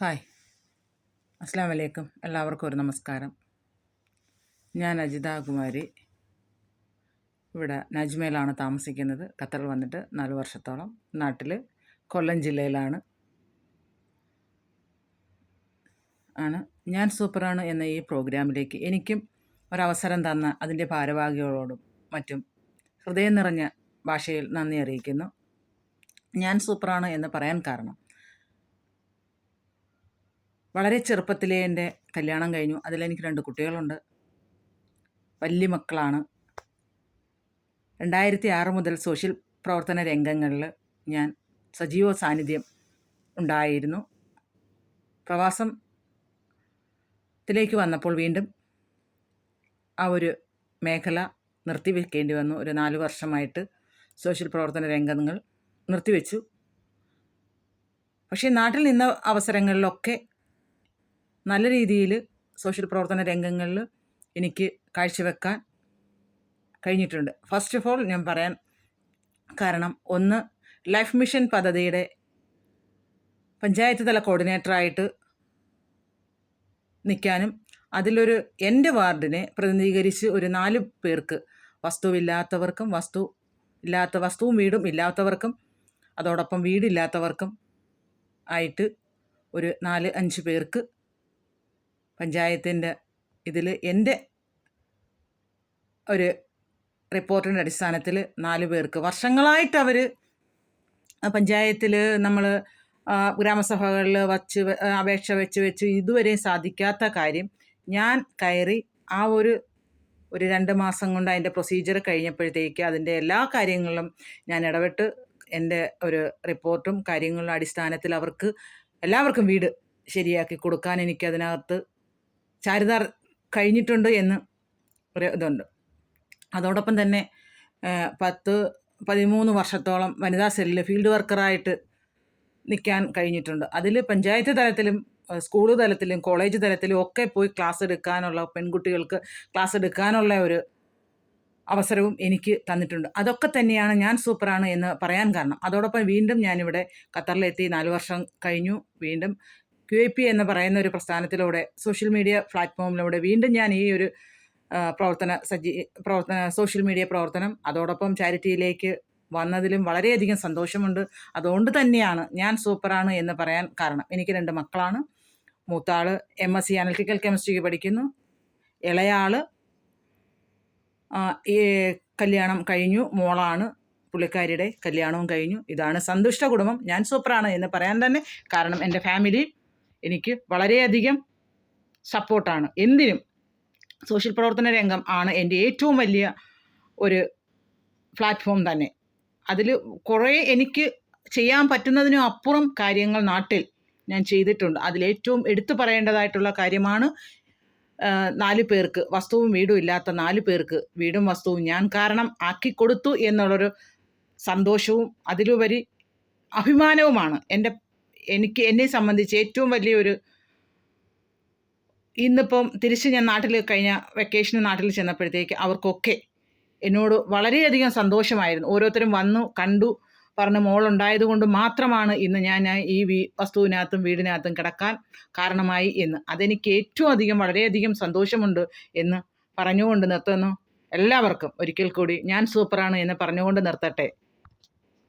Hi. അസ്സാം വലൈക്കും എല്ലാവർക്കും ഒരു നമസ്കാരം. ഞാൻ അജിത കുമാരി. ഇവിടെ നജ്മയിലാണ് താമസിക്കുന്നത്. ഖത്തറിൽ വന്നിട്ട് നാല് വർഷത്തോളം. നാട്ടിൽ കൊല്ലം ജില്ലയിലാണ്. ആണ്. ഞാൻ സൂപ്പറാണ് എന്ന ഈ പ്രോഗ്രാമിലേക്ക് എനിക്കും ഒരവസരം തന്ന അതിന്റെ ഭാരവാഹികളോടും മറ്റും ഹൃദയം നിറഞ്ഞ ഭാഷയിൽ നന്ദി അറിയിക്കുന്നു. ഞാൻ സൂപ്പറാണ് എന്ന് പറയാൻ കാരണം വളരെ ചെറുപ്പത്തിലേ എന്റെ കല്യാണം കഴിഞ്ഞു. അതിലെനിക്ക് രണ്ട് കുട്ടികളുണ്ട്. വലിയ മക്കളാണ്. രണ്ടായിരത്തി ആറ് മുതൽ സോഷ്യൽ പ്രവർത്തന രംഗങ്ങളിൽ ഞാൻ സജീവ സാന്നിധ്യം ഉണ്ടായിരുന്നു. പ്രവാസത്തിലേക്ക് വന്നപ്പോൾ വീണ്ടും ആ ഒരു മേഖല നിർത്തിവെക്കേണ്ടി വന്നു. ഒരു നാല് വർഷമായിട്ട് സോഷ്യൽ പ്രവർത്തന രംഗങ്ങൾ നിർത്തിവെച്ചു. പക്ഷേ നാട്ടിൽ നിന്ന അവസരങ്ങളിലൊക്കെ നല്ല രീതിയിൽ സോഷ്യൽ പ്രവർത്തന രംഗങ്ങളിൽ എനിക്ക് കാഴ്ചവെക്കാൻ കഴിഞ്ഞിട്ടുണ്ട്. ഫസ്റ്റ് ഓഫ് ഓൾ ഞാൻ പറയാൻ കാരണം ഒന്ന് ലൈഫ് മിഷൻ പദ്ധതിയുടെ പഞ്ചായത്ത് തല കോർഡിനേറ്ററായിട്ട് നിൽക്കാനും അതിലൊരു എന്റെ വാർഡിനെ പ്രതിനിധീകരിച്ച് ഒരു നാല് പേർക്ക് വസ്തുവില്ലാത്തവർക്കും വസ്തു ഇല്ലാത്ത വസ്തുവും വീടും ഇല്ലാത്തവർക്കും അതോടൊപ്പം വീടില്ലാത്തവർക്കും ആയിട്ട് ഒരു നാല് അഞ്ച് പേർക്ക് പഞ്ചായത്തിന്റെ ഇതിൽ എന്റെ ഒരു റിപ്പോർട്ടിന്റെ അടിസ്ഥാനത്തിൽ നാല് പേർക്ക് വർഷങ്ങളായിട്ട് അവർ പഞ്ചായത്തിൽ നമ്മൾ ഗ്രാമസഭകളിൽ വച്ച് അപേക്ഷ വെച്ച് വെച്ച് ഇതുവരെ സാധിക്കാത്ത കാര്യം ഞാൻ കയറി ആ ഒരു ഒരു രണ്ട് മാസം കൊണ്ട് അതിന്റെ പ്രൊസീജിയർ കഴിഞ്ഞപ്പോഴത്തേക്ക് അതിന്റെ എല്ലാ കാര്യങ്ങളിലും ഞാൻ ഇടപെട്ട് എന്റെ ഒരു റിപ്പോർട്ടും കാര്യങ്ങളുടെ അടിസ്ഥാനത്തിൽ അവർക്ക് എല്ലാവർക്കും വീട് ശരിയാക്കി കൊടുക്കാൻ എനിക്കതിനകത്ത് ചാരിതാർ കഴിഞ്ഞിട്ടുണ്ട് എന്ന് ഒരു ഇതുണ്ട്. അതോടൊപ്പം തന്നെ പത്ത് പതിമൂന്ന് വർഷത്തോളം വനിതാ സെല്ലിൽ ഫീൽഡ് വർക്കറായിട്ട് നിൽക്കാൻ കഴിഞ്ഞിട്ടുണ്ട്. അതിൽ പഞ്ചായത്ത് തലത്തിലും സ്കൂൾ തലത്തിലും കോളേജ് തലത്തിലും ഒക്കെ പോയി ക്ലാസ് എടുക്കാനുള്ള പെൺകുട്ടികൾക്ക് ക്ലാസ് എടുക്കാനുള്ള ഒരു അവസരവും എനിക്ക് തന്നിട്ടുണ്ട്. അതൊക്കെ തന്നെയാണ് ഞാൻ സൂപ്പറാണ് എന്ന് പറയാൻ കാരണം. അതോടൊപ്പം വീണ്ടും ഞാനിവിടെ ഖത്തറിലെത്തി. നാല് വർഷം കഴിഞ്ഞു. വീണ്ടും ക്യു എ പി എന്ന് പറയുന്ന ഒരു പ്രസ്ഥാനത്തിലൂടെ സോഷ്യൽ മീഡിയ പ്ലാറ്റ്ഫോമിലൂടെ വീണ്ടും ഞാൻ ഈ ഒരു പ്രവർത്തന സജ്ജീ പ്രവർത്തന സോഷ്യൽ മീഡിയ പ്രവർത്തനം അതോടൊപ്പം ചാരിറ്റിയിലേക്ക് വന്നതിലും വളരെയധികം സന്തോഷമുണ്ട്. അതുകൊണ്ട് തന്നെയാണ് ഞാൻ സൂപ്പറാണ് എന്ന് പറയാൻ കാരണം. എനിക്ക് രണ്ട് മക്കളാണ്. മൂത്താൾ എം എസ് സി അനലിറ്റിക്കൽ കെമിസ്ട്രിക്ക് പഠിക്കുന്നു. ഇളയാൾ ഈ കല്യാണം കഴിഞ്ഞു. മോളാണ് പുള്ളിക്കാരിയുടെ കല്യാണവും കഴിഞ്ഞു. ഇതാണ് സന്തുഷ്ട കുടുംബം. ഞാൻ സൂപ്പറാണ് എന്ന് പറയാൻ തന്നെ കാരണം എന്റെ ഫാമിലി എനിക്ക് വളരെയധികം സപ്പോർട്ടാണ്. എന്തിനും സോഷ്യൽ പ്രവർത്തന രംഗം ആണ് എന്റെ ഏറ്റവും വലിയ ഒരു പ്ലാറ്റ്ഫോം തന്നെ. അതിൽ കുറേ എനിക്ക് ചെയ്യാൻ പറ്റുന്നതിനും അപ്പുറം കാര്യങ്ങൾ നാട്ടിൽ ഞാൻ ചെയ്തിട്ടുണ്ട്. അതിലേറ്റവും എടുത്തു പറയേണ്ടതായിട്ടുള്ള കാര്യമാണ് നാല് പേർക്ക് വസ്തുവും വീടും ഇല്ലാത്ത നാല് പേർക്ക് വീടും വസ്തുവും ഞാൻ കാരണം ആക്കി കൊടുത്തു എന്നുള്ളൊരു സന്തോഷവും അതിലുപരി അഭിമാനവുമാണ്. എന്റെ എനിക്ക് എന്നെ സംബന്ധിച്ച് ഏറ്റവും വലിയൊരു ഇന്നിപ്പം തിരിച്ച് ഞാൻ നാട്ടിൽ കഴിഞ്ഞ വെക്കേഷന് നാട്ടിൽ ചെന്നപ്പോഴത്തേക്ക് അവർക്കൊക്കെ എന്നോട് വളരെയധികം സന്തോഷമായിരുന്നു. ഓരോരുത്തരും വന്നു കണ്ടു പറഞ്ഞ മോളുണ്ടായത് കൊണ്ട് മാത്രമാണ് ഇന്ന് ഞാൻ ഈ വീ വസ്തുവിനകത്തും വീടിനകത്തും കിടക്കാൻ കാരണമായി എന്ന്. അതെനിക്ക് ഏറ്റവും അധികം വളരെയധികം സന്തോഷമുണ്ട് എന്ന് പറഞ്ഞുകൊണ്ട് നിർത്തുന്നു. എല്ലാവർക്കും ഒരിക്കൽ കൂടി ഞാൻ സൂപ്പറാണ് എന്ന് പറഞ്ഞുകൊണ്ട് നിർത്തട്ടെ.